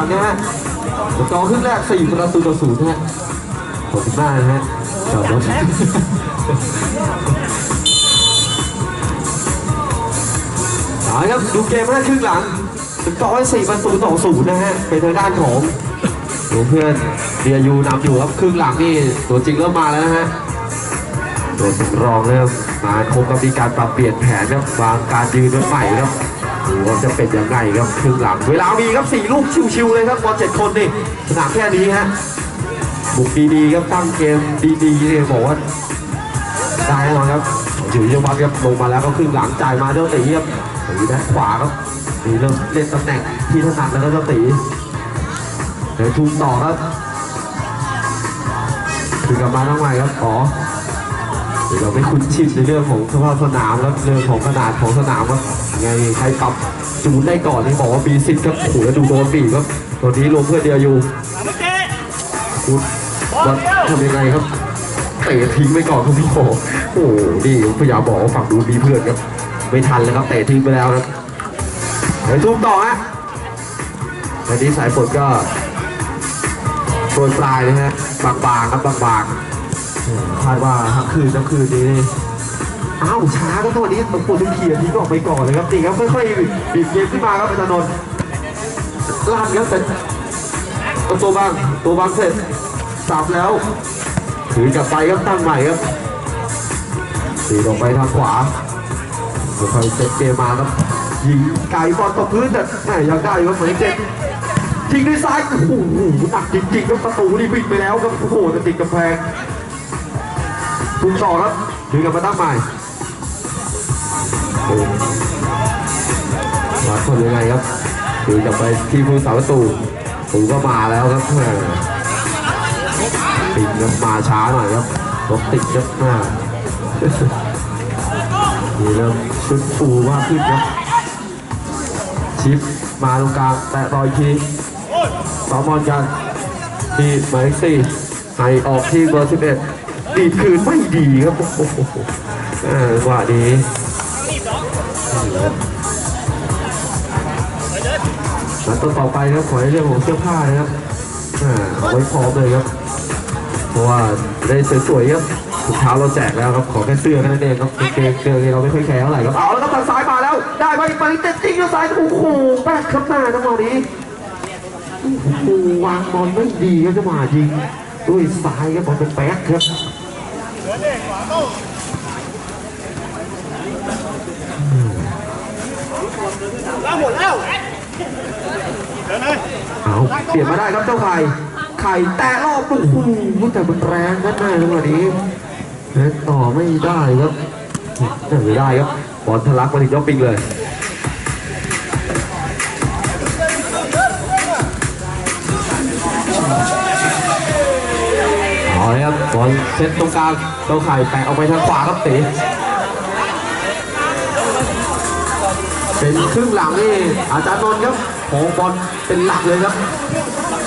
ลังนะฮะสกอร์ครึ่งแรก4ประตูต่อศูนย์นะฮะขอบคุณมากนะฮะจอดรถเอาละครับดูเกมแรกครึ่งหลังสกอร์4ประตูต่อศูนย์นะฮะเป็นทางด้านของหลวงเพื่อนเดียยูนำอยู่ครับครึ่งหลังนี่ตัวจริงเริ่มมาแล้วนะฮะตัวสำรองเริ่มมาคงก็มีการปรับเปลี่ยนแผนครับวางการยืนไว้ใหม่ครับ ดูว่าจะเป็นยังไงครับครึ่งหลัง เวลามีครับสี่ลูกชิวๆเลยครับบอลเจ็ดคนนี่สนามแค่นี้ฮะบุกดีๆครับตั้งเกมดีๆเนี่ยบอกว่าได้แน่นอนครับอยู่ยวัฒน์ครับลงมาแล้วก็ครึ่งหลังจ่ายมาเจ้าตีครับตีด้านขวาครับตีเริ่มเล่นตำแหน่งที่ถนัดแล้วก็เจ้าตีเดี๋ยวทุ่มต่อครับคือกลับมาทั้งใหม่ครับอ๋อเราไม่คุ้นชินในเรื่องของสภาพสนามแล้วเรื่องของขนาดของสนามว่า ไงใครปรับจูนได้ก่อนนี่บอกว่ามีสิทธิ์ครับโอ้โหแล้วดูโดนบีบครับตอนนี้ลงเพื่อเดียวอยู่คุณวัดทำยังไงครับเตะทิ้งไปก่อนครับพี่โอโอ้นี่พยายามบอกว่าฝั่งดูมีเพื่อนครับไม่ทันแล้วครับเตะทิ้งไปแล้วครับเดี๋ยวทุ่มต่อฮะตอนนี้สายฝนก็โปรยปลายนะฮะบางๆครับบางๆคาดว่าทั้งคืนทั้งคืนนี้ อ้าวช้าก็ตัวนี้ตกปวดทุกทียทีก็ออกไปก่อนเลยครับจริงครับค่อยๆบีบเกมขึ้นมาครับอาจารย์นนท์ลั่นครับแต่ตัวบางตัวบางเสร็จสับแล้วถือกลับไปครับตั้งใหม่ครับตีลงไปทางขวาค่อยๆเซตเกมมาครับยิงไก่บอลตกพื้นแต่แหมยังได้ครับเหมือนเจ็บยิงด้วยซ้ายโอ้โหหนักจริงๆครับประตูนี่บิดไปแล้วครับโอ้โหจะติดกำแพงถูกต่อครับดึงกลับมาตั้งใหม่ มาคนยังไงครับดึงกลับไปที่ผู้สาประตูตูก็มาแล้วครับติดครับมาช้าหน่อยครับรถติดครับม่นี่เริ่มชุดฟูมากขึ้นครับชิปมาตรงกลางแตะรอยทีสองบอลกันที่หมายเลขสี่ให้ออกที่เบอร์สิบเอ็ดดีคืนไม่ดีครับโอ้โหอ่าจังหวะนี้ แล้วตัวต่อไปครับขอในเรื่องของเสื้อผ้านะครับอ่าเอาไว้พร้อมเลยครับ เพราะว่าได้สวยๆครับถุงเท้าเราแจกแล้วครับ ขอแค่เสื้อแค่นั้นเองครับเกงเกงเราไม่ค่อยแคร์เท่าไหร่ครับ เอาแล้วครับทางซ้ายมาแล้ว ได้ไปไปเต็มจริงแล้วซ้ายโอ้โหแป๊กครับหน้าจังหวะนี้โอ้โหวางบอลไม่ดีครับจังหวะยิงด้วยซ้ายครับบอลเป็นแป๊กครับ ล้วหมดแล้วเอาเปลี่ยนมาได้ครับเจ้าไข่ ไข่แตะรอบโอ้โหแต่มันแรงนะหน้าจังหวะนี้เล่นต่อไม่ได้ครับเล่นไม่ได้ครับบอลทะลักมาถึงยอดปิงเลยเอาเลยครับบอลเซตตรงกลางเจ้าไข่แตะออกไปทางขวาครับตี เป็นครึ่งหลังนี่อาจารย์นนท์ครับของบอลเป็นหลักเลยครับ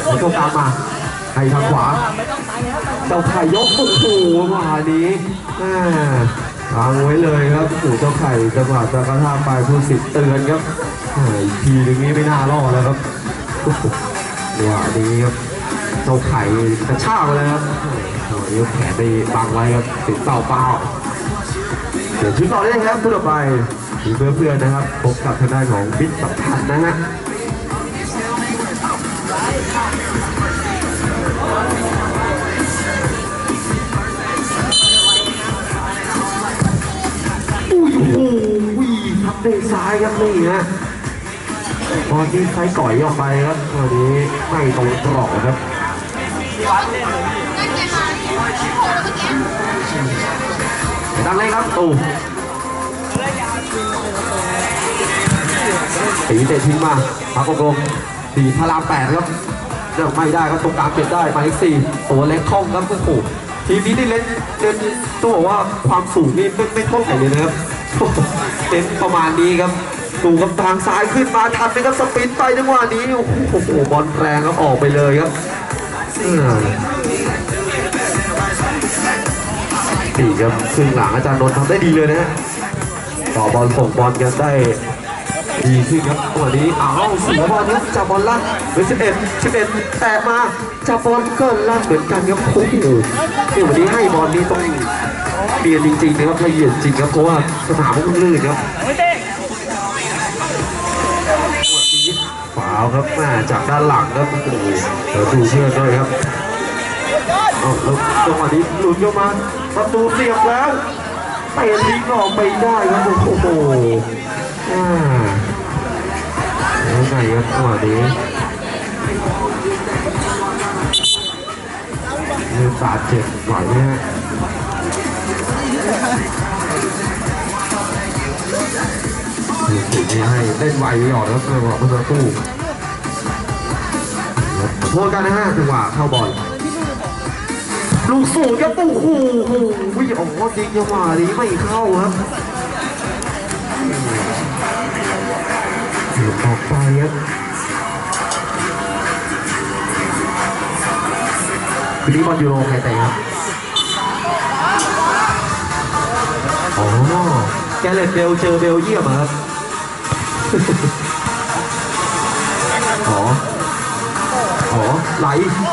ให้ตรงกลางมาให้ทางขวา เจ้าไข่ยกโอ้โหมานี้อ่าวางไว้เลยครับโอ้เจ้าไข่จังหวะจะกระทำไปผู้สิทธิ์เตือนครับทีนึงนี้ไม่น่ารอดแล้วครับโอ้โหจังหวะนี้ครับเจ้าไข่กระชากไปเลยครับยกแขนไปบังไว้ครับติดเป้าเป้าเดี๋ยวชุดต่อได้ครับชุดต่อไป มีเพื่อนๆนะครับพบกับทางด้านของบิ๊กสำคัญนะฮะอุ้ยโอ้โหทำได้ซ้ายครับนี่ฮะตอที่ใช้ก่อยออกไปครับวันนี้ไม่ตรงกรอบครับดังเลยครับตู่ ตีเตะทิ้งมาพักกลมตีพลามแปดครับเลือกไม่ได้ครับตรงกลางเก็บได้หมายเลขสี่ตัวเล็กคล่องครับโอ้โหทีมนี้นี่เล่นเล่นต้องบอกว่าความสูงนี่ไม่ไม่เท่าไหร่เลยนะครับเล่นประมาณนี้ครับดูกับทางซ้ายขึ้นมาทันไหมครับสปินไปจังหวะนี้โอ้โหบอลแรงครับออกไปเลยครับสี่ครับครึ่งหลังอาจารย์นนท์ทำได้ดีเลยนะฮะต่อบอลส่งบอลกันได้ ดีขึ้นครับตัวนี้อ้าวเสียบอลครับจับบอลลั่นเป็นสิบเอ็ดสิบเอ็ดแตะมาจับบอลก็ลั่นเหมือนกันครับโอ้โหนี่วันนี้ให้บอลนี่ต้องเปลี่ยนจริงๆนะครับละเอียดจริงครับเพราะว่าสนามมันลื่นครับฝาวครับแม่จากด้านหลังครับโอ้โหเดี๋ยวดูเพื่อด้วยครับเอาแล้วจังหวะนี้หลุดเข้ามาประตูเสียบแล้วเตะทิ้งออกไปได้ครับโอ้โห ไงครับจังหวะนี้เรื่องบาดเจ็บไหวไหมฮะคือสิ่งที่ให้เล่นไวไปก่อนแล้วเจังหวะเมื่อสักครู่ขอโทษกันนะฮะจังหวะเข้าบอลลูกสูงครับโอ้โหโอ้โหวิ่งออกจริงจังหวะนี้ไม่เข้าครับ หลุดออกไปครับคืนนี้บอลยูโรใครเตะครับอ๋อแกเลตเบลเจอเบลเยียมครับอ๋ออ๋อไหล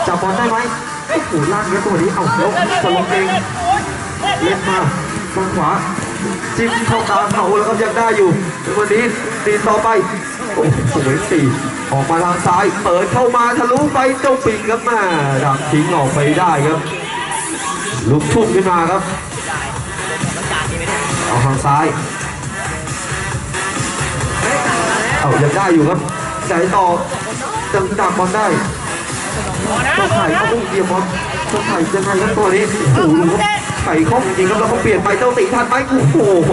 จับบอลได้ไหมโอ้โหลากเงี้ยตัวนี้ เอ้าแล้วสลบเองเล่นมาทางขวาจิ้มเข้ากลางเขาแล้วก็ยังได้อยู่วันนี้ตีต่อไป โอ้สวยสีออกมาทางซ้ายเปิดเข้ามาทะลุไปเจ้าปิงครับแม่ดักทิ้งออกไปได้ครับ ลุกทุ่มขึ้นมาครับเอาทางซ้ายเอายังได้อยู่ครับใจต่อจังดักบอลได้ต้องไข่เขาต้องเดียบบอลต้องไข่ยังไงครับตัวนี้โอ้โหดูครับไข่คล่องจริงครับแล้วเขาเปลี่ยนไปเจ้าตีทันไหมโอ้โห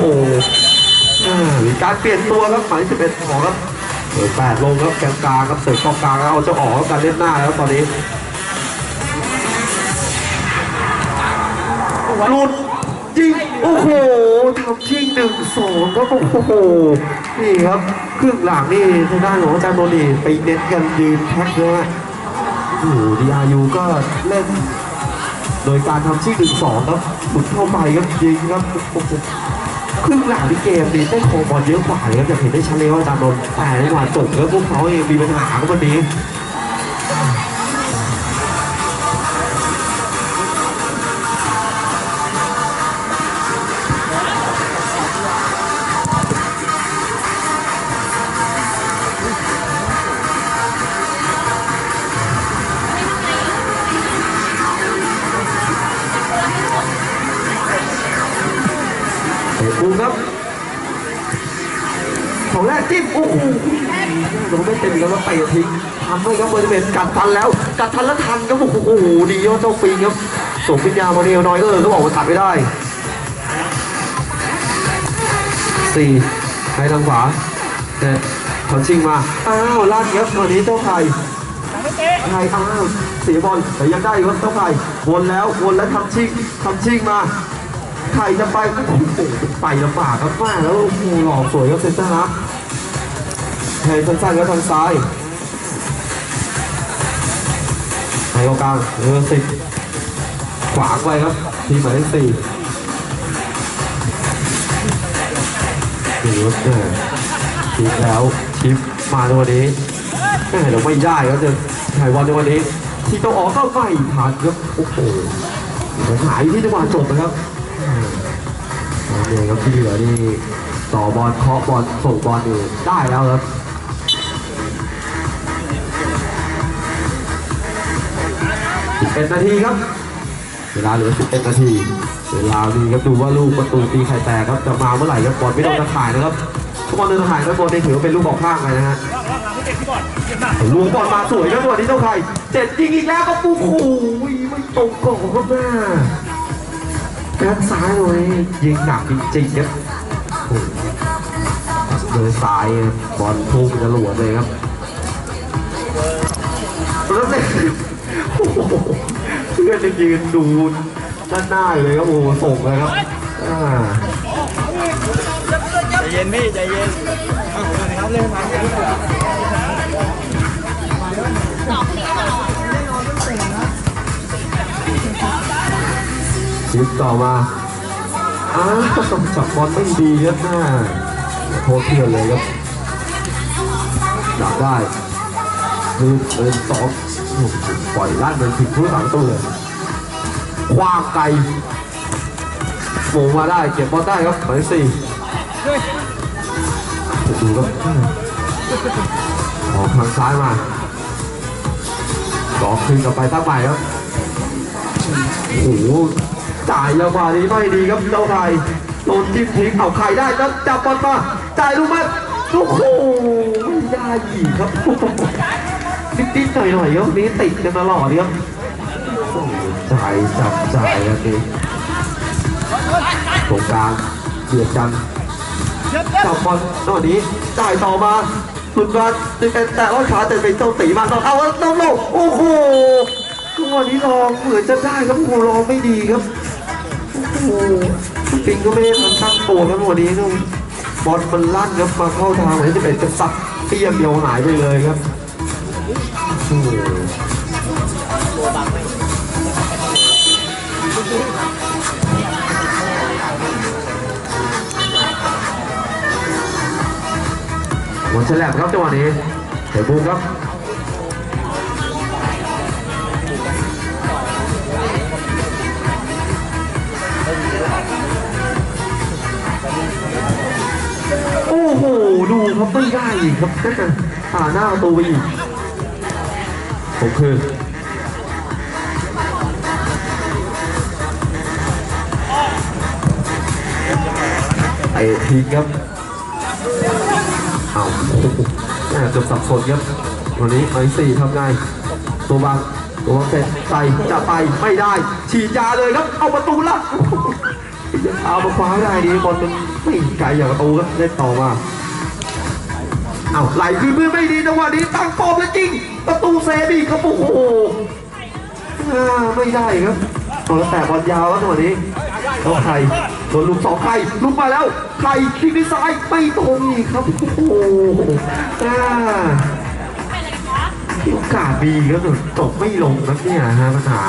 มีการเปลี่ยนตัวครับหมายสิบเอ็ดออครับ เปิดแปดลงครับแกนกลางครับเสิร์ฟกองกลางแล้วเอาเจ้าออกครับการเล่นหน้าแล้วตอนนี้หลุดยิงโอ้โหทำชิงหนึ่งสองก็โอ้โหนี่ครับครึ่งหลังนี่ทางด้านของอาจารย์โนนีไปเน้นกันยืนแพ็คเลยฮะโอ้โหดีอายูก็เล่น โดยการทำชิงหนึ่งสองครับหมุนเข้าไปครับยิงครับ ครึ่งหลังที่เกมนี้ได้โคบอลเยอะกว่าเลยครับจะเห็นได้ชัดเลยว่าอาจารย์โนแต่ในวันจบแล้วพวกเขาเองมีปัญหากับวันนี้ เตะทิ้งทำให้ครับเบอร์เมนกัดทันแล้วกัดทันแล้วทันครับโอ้โหดียอดเจ้าปิงครับส่งพิญญามาเนลนอยเออร์ก็บอกว่าตัดไม่ได้สี่ให้ทางขวาแต่ยทำชิงมาอ้าวลาดครับวันนี้เจ้าไข่ไข่อ้าวเสียบอลแต่ยังได้ครับเจ้าไข่วนแล้ววนแล้วทำชิงทำชิงมาไข่จะไปโอ้โหไปลำบากครับมากแล้วโอ้โหหล่อสวยครับเซนเตอร์ฮับ แทงสั้นๆแล้วทางซ้ายไข่ตรงกลางเออสิบขวางไปครับ ทีมหมายเลขสี่ดูครับแม่ทีมแล้วชิปมาในวันนี้แม่เราไม่ได้ครับจะถ่ายบอลในวันนี้ ที่ต้องออกเข้าไม่ทันครับโอ้โหหายที่จังหวะจบนะครับเนี่ยครับที่เหลือนี่ต่อบอลเคาะบอลส่งบอลนี่ได้แล้วครับ 11 นาทีครับ เวลาเหลือ 11 นาที เวลานี้ครับดูว่าลูกประตูตีไข่แตกครับจะมาเมื่อไหร่ครับบอลไม่โดนตะข่ายนะครับบอลโดนตะข่ายแล้วบอลนี่ถือว่าเป็นลูกออกข้างเลยนะฮะล่างล่างไม่เตะที่ก่อนเก็บหนักลวงบอลมาสวยครับวันนี้เจ้าไข่เจ็ดยิงอีกแล้วครับปุ๊บโอ้โหไม่ตรงกรอบครับแม่แบ็คซ้ายเลยยิงหนักจริงๆครับโอ้โหเดินซ้ายครับอลพุ่งจะหลวดเลยครับ เนี่ยโอ้โหเพื่อนจะยืนดูด้านหน้าอยู่เลยครับโอ้โหส่งเลยครับอ่าใจเย็นพี่ใจเย็นครับเล่นมาชิปต่อมาอ้าวจับบอลไม่ดีครับหน้าโทษเพื่อนเลยครับจับได้คือเป็นสองโอ้โห ปล่อยลั่นเป็นถึงผู้สามตัวเลยคว้างไกลโมงมาได้เก็บบอลได้ครับหมายเลขสี่ดูครับออกทางซ้ายมาสองคืนกลับไปตั้งใหม่ครับโอ้โหจ่ายจังหวะนี้ไม่ดีครับเจ้าไทยโดนจิ้มทิ้งเอาไข่ได้แล้วจับบอลมาจ่ายลูกมาโอ้โหไม่ได้อีกครับ นิดๆหน่อยๆครับนี้ติดกันตลอดครับโอ้โหจ่ายจับจ่ายครับนี่ตรงกลางเบียดกันเย็บเย็บจับบอลตอนนี้จ่ายต่อมาสุดมาจะเป็นแต่ว่าขาแต่เป็นเจ้าตีมาต้องเอาแล้วต้องลงโอ้โหจังหวะนี้ลองเหมือนจะได้ครับโอ้โหลองไม่ดีครับโอ้โหปิงก็ไม่ได้ทำตั้งตัวครับวันนี้ครับบอลมันลั่นครับมาเข้าทางไหนจะเป็นจะสับเตี้ยมเดียวหายไปเลยครับโอ้โหหมดฉลบครับจังหวะนี้เตะบูมครับโอ้โห ดูครับไม่ได้อีกครับผ่าหน้าประตูไปอีก ผมคือไอ้ทีครับเอาเกือบสับสนครับวันนี้ไอ้สี่ทำไงตัวบางตัวบางเสร็จใส่จะไปไม่ได้ ฉีดยาเลยครับ เอาประตูละเอามาคว้าได้ดีบอลมันไม่ไกลอย่างประตูครับเล่นต่อมาเอาไหลคืนมือไม่ดีจังหวะนี้ตั้งปอมแล้วจริง ประตูเซฟอีกครับโอ้โหอ่าไม่ได้ครับเอาแล้วแต่บอลยาวแล้วจัวะนี้แล้วใครโดนลูกสองใครลุกมาแล้วใครทิ้งด้วยซ้ายไม่ตรงอีกครับโอ้โหอ่าโอกาสดีครับแต่ตกไม่ลงครับเนี่ยฮะปัญหา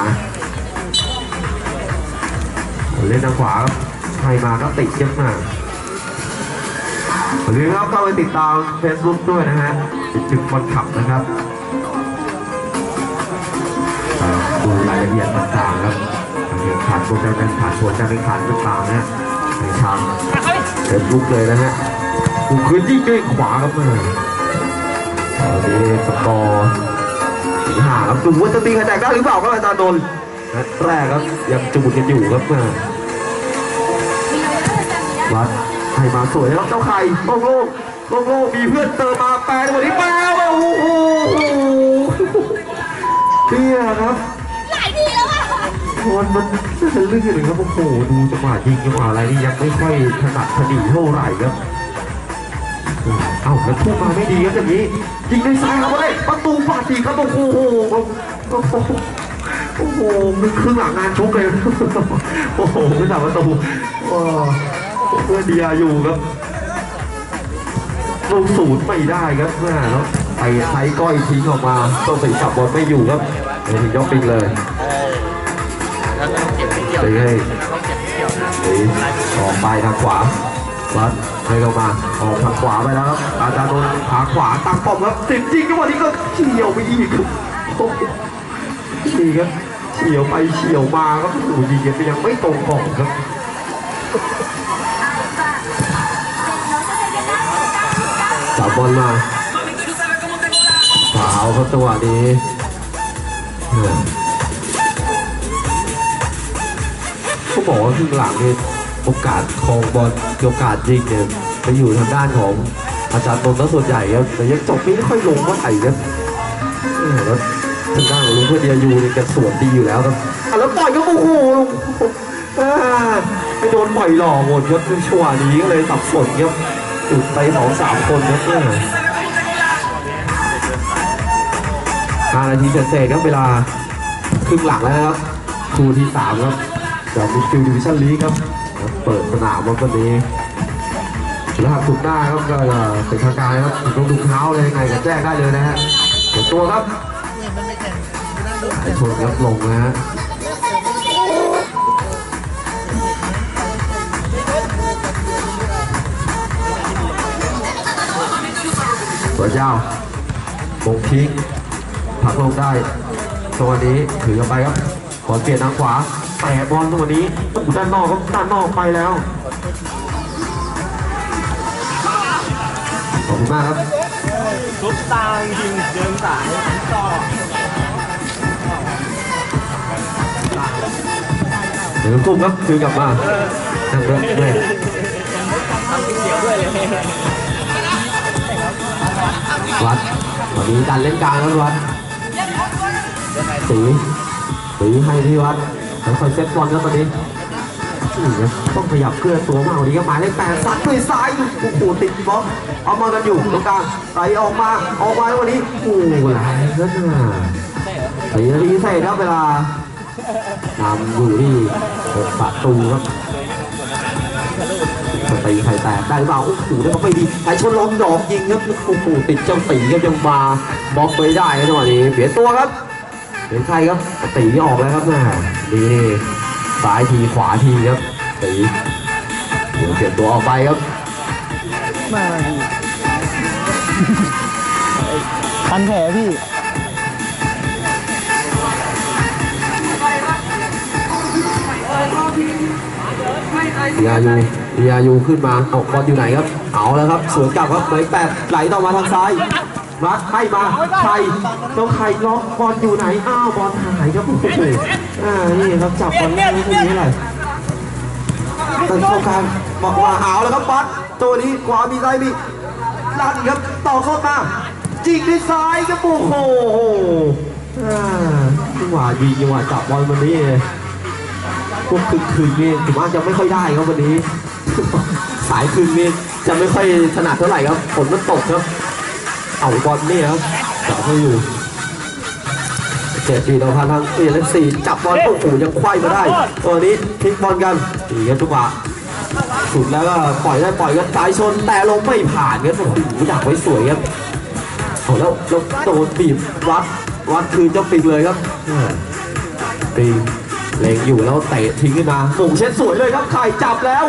เล่นทางขวาครับใครมาก็ติดเยอะมากอย่าลืมครับเข้าไปติดตาม Facebook ด้วยนะฮะติดถึงคนขับนะครับ ดูรายละเอียดต่างๆครับการแข่งขันโปรแกรมการแข่งขันผลการแข่งขันต่างๆนะฮะในทาง Facebook เลยนะฮะดูพื้นที่ใกล้ขวาครับเมื่อตอนนี้สกอร์สีหาครับดูว่าจะตีคะแนนได้หรือเปล่าครับอาจารย์นนท์นัดแรกครับยังจูดกันอยู่ครับเมื่อวัดให้มาสวยนะครับเจ้าไข่โล่งโล่งโล่งโล่งมีเพื่อนเติมมาแปลวันนี้แปลว่าโอ้โหเนี่ยครับ อลมันน่าจะลื่นเลยครับโอ้โหดูจังหวะยิงจังหวะอะไรนี่ยังไม่ค่อยถนัดถนีเท่าไหร่ครับเอ้าแล้วทุ่มมาไม่ดีครับอย่างนี้ยิงด้วยซ้ายครับเลยประตูปาดทีครับโอ้โหโอ้โหโอ้โหมันครึ่งหลังงานชกเลยโอ้โหไม่ทำประตูโอ้เพื่อเดียอยู่ครับลงศูนย์ไม่ได้ครับแม่แล้วไปไทยก้อยทิ้งออกมาต้องใส่จับบอลไม่อยู่ครับไปถึงยกปิงเลย ไปให้ไปออกไปทางขวาวัดให้เข้ามาออกทางขวาไปแล้วครับอาจารย์นนท์ขาขวาตั้งป้อมครับติดจริงจังหวะนี้ก็เฉียวไปอีกครับนี่ครับเฉียวไปเฉียวมาครับโอ้โหยิงกันยังไม่ตรงกรอบครับจับบอลมาฟาวครับจังหวะนี้ เออเขาบอกว่าครึ่งหลังเนี่ยโอกาสคองบอลโอกาสยิงเนี่ยไปอยู่ทางด้านของอาจารย์ตนแล้วส่วนใหญ่ครับแต่ยังจบไม่ค่อยลงเมื่อไหร่ครับแล้วทางด้านของลุงเพื่อเดียยูเนี่ยแกสวนดีอยู่แล้วครับอะแล้วต่อยก็โอ้โหไปโดนปล่อยหล่อหมดครับช่วงนี้ก็เลยสับสนครับจุดไปสองสามคนครับเนี่ยห้านาทีเศษๆครับเวลาครึ่งหลังแล้วนะครับครูที่สามครับ จากมิดฟิลดิวิชั่นลีครับ เปิดสนามวันนี้แล้วหากสุดหน้าครับก็จะเป็นทางการครับต้องดูเท้าเลยยังไงก็แจ้งได้เลยนะฮะเดี๋ยวตัวครับไอ้ชนครับลงนะฮะตัวยาวมงทิ้งผักลงได้จัวนี้ถือกลับไปครับขอเปลี่ยนทางขวา แต่บอลจัวนี้ด้านนอกครับด้านนอกไปแล้วขอบคุณมากครับทุบตาจริงเดินสายต่อเดี๋ยวกุ้มครับคืนกลับมานั่งเล่นเล่นทำเสียวด้วยเลยวัดวันนี้ดันเล่นกลางแล้ววัดตีตีให้ที่วัด ค่เซตบอลครับตอนนี้ต้องขยับเคลื่อนตัวมากกว่านี้ครับหมายเลขแปดซัดด้วยซ้ายโอ้โหติดบล็อกเอามากันอยู่ตรงกลางไหลออกมาออกมาแล้ววันนี้โอ้โหแรงนะตีรีเซ็ตครับเวลานำอยู่ที่หกประตูครับตีไข่แตกได้หรือเปล่าโอ้โหได้มาไม่ดีไข่ชนล้มดอกยิงครับโอ้โหติดเจ้าตีก็ยังมาบล็อกไว้ได้ครับจังหวะนี้เปลี่ยนตัวครับ เปลี่ยนใครครับตีออกแล้วครับแม่ดีนี่ซ้ายทีขวาทีครับตีเดี๋ยวเปลี่ยนตัวออกไปครับมาพันแผลพี่ยายูยายูขึ้นมาเอาบอลอยู่ไหนครับ เอาแล้วครับสวนกลับครับหมายแปดไหลต่อมาทางซ้าย รัดให้มาไข่ต้องไข่ล็อกบอลอยู่ไหน อ้าวบอลหายครับโอ้โหอ่านี่ครับจับบอลไม่ค่อยดีเท่าไหร่ตันเข้ากลางบอกว่าเอาแล้วครับบัสตัวนี้ขวามีซ้ายมีลั่นครับต่อเข้ามาจิกด้วยซ้ายครับโอ้โหอ่าจังหวะยิงจังหวะจับบอลวันนี้พวกคึกคืนนี่ถือว่าจะไม่ค่อยได้ครับวันนี้ สายคืนนี่จะไม่ค่อยถนัดเท่าไหร่ครับฝนมันตกครับ เอาบอลนี่ครับจับไม่อยู่เจ็ดปีต่อพันทางเปลี่ยนเลสี่จับบอลโอ้โหยังไขว้มาได้ตัวนี้พลิกบอลกันนี่ครับจังหวะสุดแล้วก็ปล่อยได้ปล่อยกันสายชนแต่ลงไม่ผ่านครับโอ้โหดักไว้สวยครับเอาแล้วแล้วโดนบีบวัดวัดคืนเจ้าปิงเลยครับปิงเล็งอยู่แล้วเตะทิ้งขึ้นมาส่งเช็ดสวยเลยครับไข่จับแล้ว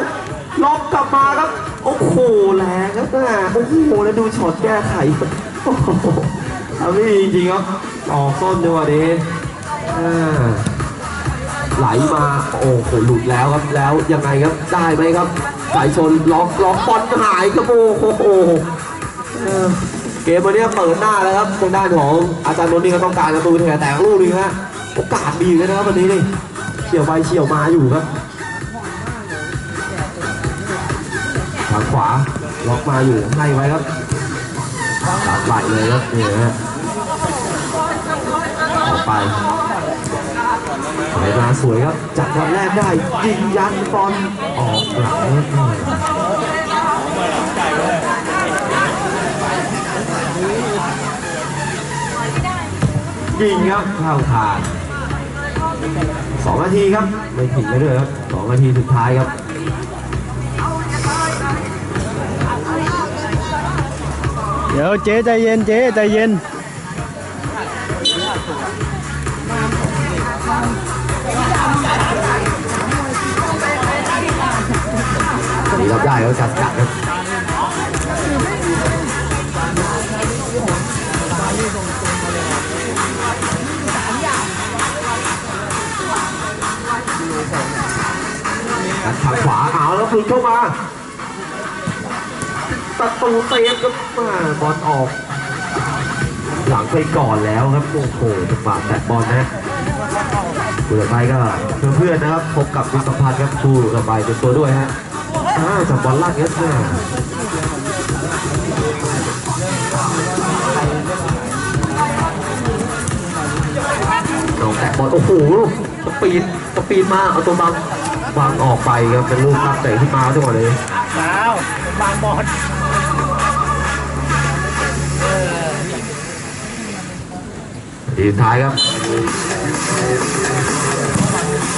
ล็อกกลับมาครับ โอ้โหแรงครับอ่โอ้โหแล้วดูช็อตแก้ไขโอ้โหทำได้ดีจริงๆครับออกส้นจังหวะนี้อ่าไหลมา โอ้โหหลุดแล้วครับแล้วยังไงครับได้ไหมครับสายชนล็อกล็อกบอลหายครับโอ้โหเกมวันนี้เปิดหน้าแล้วครับทางด้านของอาจารย์นนท์นี่ก็ต้องการประตูแถแต่ลูกนึงฮะโอกาสดีเลยนะครับวันนี้นี่เฉียวไปเฉียวมาอยู่ครับ ล็อกมาอยู่ให้ไว้ครับตัดไหลเลยครับนี่ฮะออกไปไหลมาสวยครับจากวันแรกได้ยิงยันบอลออกหลังยิงครับเข้าทางสองนาทีครับ ไม่ผิดไม่ด้วยครับสองนาทีสุดท้ายครับ ดี๋ยวเจ๊ใจเย็นเจ๊ใจเย็นนี่รับได้แล้วจัดจัดครับกัดทางขวาเอาแล้วพลิกเข้ามา ประตูเตะครับมาบอลออก หลังไปก่อนแล้วครับโอ้โหจังหวะแตะบอลนะคู่ต่อไปก็เพื่อนๆนะครับพบกับมิตรสัมพันธ์ครับคู่ต่อไปเป็นตัวด้วยฮะอ่าจับบอลลากเงี้ยนะลองแตะบอลโอ้โหสปีดสปีดมาเอาตัวบังวางออกไปครับเป็นลูกตั้งเตะที่มาจังหวะนี้ดาวบางบอล ทีสุดท้ายครับ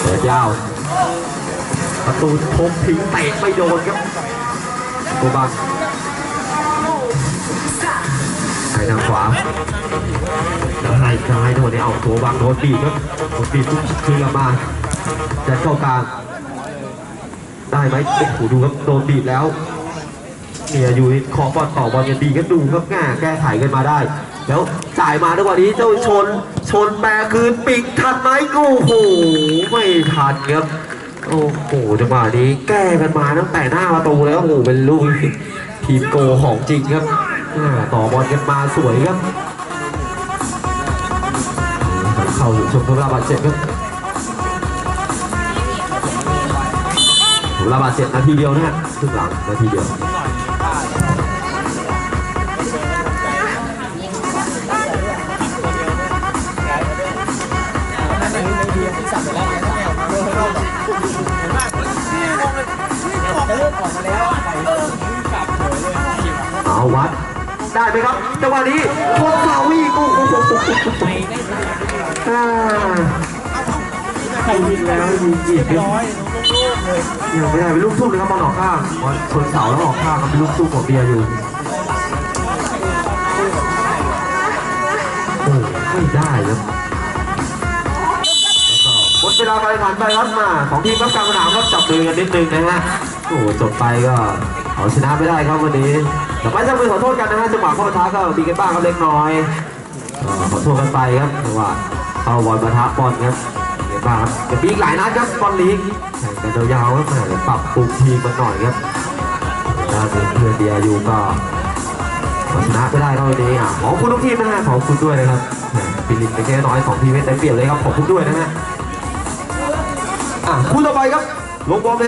เปิดยาว ประตูทบทิ้งเตะไม่โดนครับโกบังให้ทางขวาแล้วให้ซ้ายโดนเนี่ยเอาตัวบังโดนบีบครับโดนบีบปุ๊บคืนกลับมาจะเข้ากลางได้ไหมโอ้โหดูครับโดนบีบแล้วเนี่ยอยู่ขอบอลต่อบอลกันดีก็ดูครับง่แก้ไขกันมาได้ แล้วจ่ายมาจังหวะนี้เจ้าชน ชนแปรคืนปิงทันไหมโอ้โหไม่ทันครับ โอ้โหจังหวะนี้แก้กันมาตั้งแต่หน้าประตูแล้วโอ้โหเป็นลูกทีมโกของจริงครับต่อบอลกันมาสวยครับ เข้าชมทุราบาดเจ็บครับทุราบาดเจ็บนาทีเดียวนะฮะครึ่งหลังนาทีเดียว เอาวัด ได้ไหมครับจังหวะนี้ชนเสาอีกโอ้โหอ่าใครยิงแล้วยิงอีกครับร้อยลูกๆเลยยังไม่ได้เป็นลูกทุ่งเลยครับบอลออกข้างบอลชนเสาแล้วออกข้างครับเป็นลูกทุ่งของเบียร์อยู่โอ้ไม่ได้ครับแล้วก็หมดเวลาไปผ่านไปครับมา ของทีมรับกลางสนามครับจับมือกันนิดนึงนะฮะ โอ้จบไปก็เอาชนะไม่ได้ครับวันนี้แต่ไม่จับมือขอโทษกันนะฮะจังหวะข้าปะทะก็มีกันบ้างครับเล็กน้อยขอโทษกันไปครับจังหวะเข้าบอลปะทะบอลครับมีกันบ้างครับจะมีกหลายนัดครับบอลลีกแข่งกันยาวๆครับแหม่เดี๋ยปรับปรุงทีมกันหน่อยครับถ้าเป็นเพื่อนเดียอยู่ก็เอาชนะไปได้ครับวันนี้อะขอบคุณทุกทีมนะฮะขอบคุณด้วยนะครับแหม่ฟิลิปเป็นแค่น้อยสองทีมไม่ได้เปรียบเลยครับขอบคุณด้วยนะฮะอะคู่ต่อไปครับลงบอลเลย